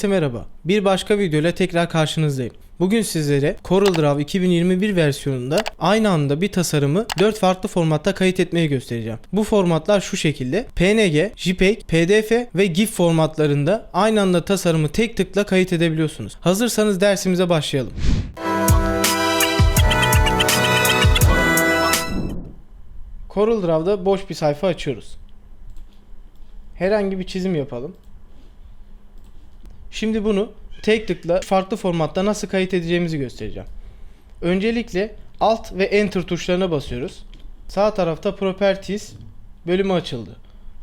Herkese merhaba. Bir başka videoyla tekrar karşınızdayım. Bugün sizlere CorelDRAW 2021 versiyonunda aynı anda bir tasarımı 4 farklı formatta kayıt etmeyi göstereceğim. Bu formatlar şu şekilde. PNG, JPEG, PDF ve GIF formatlarında aynı anda tasarımı tek tıkla kayıt edebiliyorsunuz. Hazırsanız dersimize başlayalım. CorelDRAW'da boş bir sayfa açıyoruz. Herhangi bir çizim yapalım. Şimdi bunu tek tıkla farklı formatta nasıl kayıt edeceğimizi göstereceğim. Öncelikle Alt ve Enter tuşlarına basıyoruz. Sağ tarafta Properties bölümü açıldı.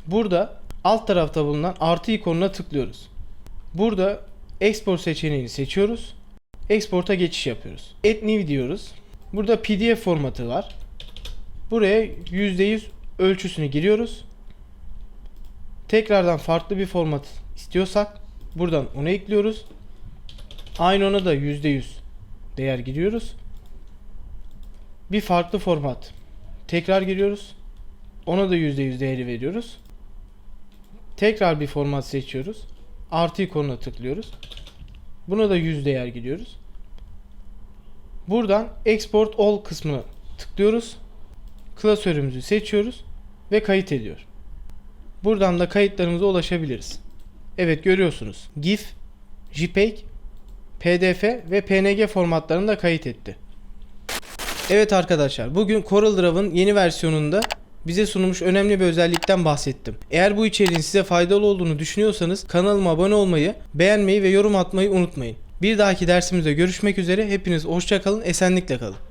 Burada alt tarafta bulunan artı ikonuna tıklıyoruz. Burada Export seçeneğini seçiyoruz. Export'a geçiş yapıyoruz. Add New diyoruz. Burada PDF formatı var. Buraya %100 ölçüsünü giriyoruz. Tekrardan farklı bir format istiyorsak buradan onu ekliyoruz. Aynı ona da %100 değer giriyoruz. Bir farklı format tekrar giriyoruz. Ona da %100 değeri veriyoruz. Tekrar bir format seçiyoruz. Artı ikonuna tıklıyoruz. Buna da 100 değer giriyoruz. Buradan Export All kısmına tıklıyoruz. Klasörümüzü seçiyoruz ve kayıt ediyor. Buradan da kayıtlarımıza ulaşabiliriz. Evet görüyorsunuz. GIF, JPEG, PDF ve PNG formatlarında kayıt etti. Evet arkadaşlar bugün CorelDRAW'ın yeni versiyonunda bize sunulmuş önemli bir özellikten bahsettim. Eğer bu içeriğin size faydalı olduğunu düşünüyorsanız kanalıma abone olmayı, beğenmeyi ve yorum atmayı unutmayın. Bir dahaki dersimizde görüşmek üzere. Hepiniz hoşçakalın, esenlikle kalın.